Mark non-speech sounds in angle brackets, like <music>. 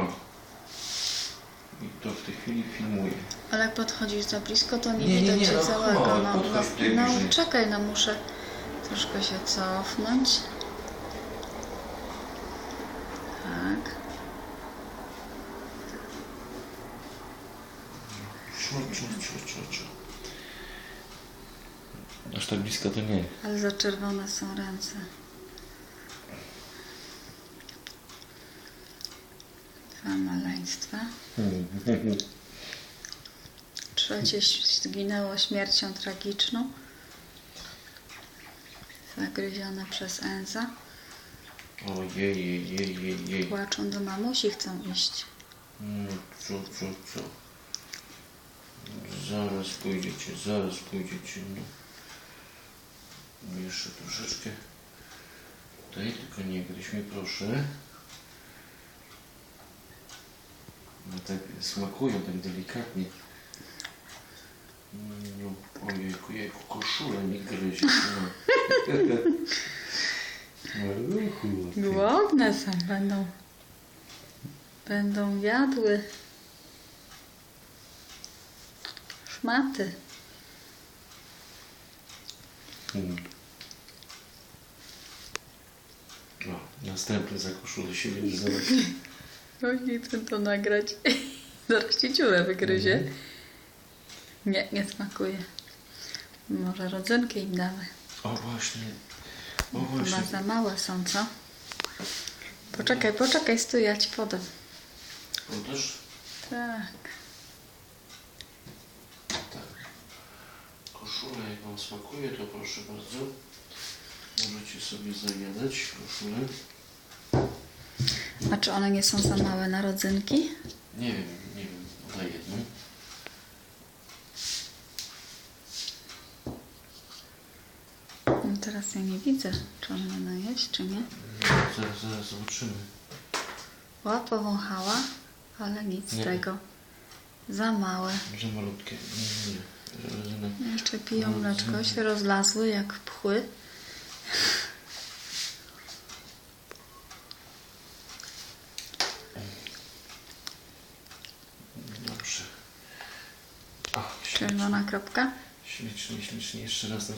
O. I to w tej chwili filmuję. Ale jak podchodzisz za blisko, to nie, Nie, nie, widać nie, no całego. chodź, No, podchodź no, tutaj no bliżej. czekaj, no muszę troszkę się cofnąć. Tak. Aż tak blisko to nie. Ale za czerwone są ręce. Dwa maleństwa. <laughs> Trzecie zginęło śmiercią tragiczną. Zagryzione przez Enza. Ojej, jej, jej, jej, jej. Płaczą do mamusi, chcą iść. No, co, co, co? Zaraz pójdziecie, zaraz pójdziecie, no. jeszcze troszeczkę. Daj, tylko nie gryź mnie, proszę. No tak smakują, tak delikatnie. No, ojejku, jejku, koszulę mi gryzie. No. <laughs> Głodne są, będą. Będą jadły. Szmaty. Mm. O, następny za koszulę się będzie <laughs> zobaczyć. Oj, nie chcę to nagrać. <laughs> Zaraz ci dziurę wygryzie. Nie, nie smakuje. Może rodzynki im damy. O właśnie, o Chyba właśnie. za małe są, co? Poczekaj, poczekaj, stój, ja ci podam. On też? Tak. Tak. Koszulę, jak Wam smakuje, to proszę bardzo. Możecie sobie zajadać koszulę. A czy one nie są za małe na rodzynki? Nie wiem, nie wiem, daj jedną. No teraz ja nie widzę, czy one jeść, czy nie. Zaraz, zaraz zobaczymy. Ła, powąchała, ale nic z Nie. tego. Za małe. Za malutkie. Nie, nie. Jeszcze piją mleczko, się rozlazły jak pchły. O, Czerwona kropka. ślicznie, ślicznie. Jeszcze raz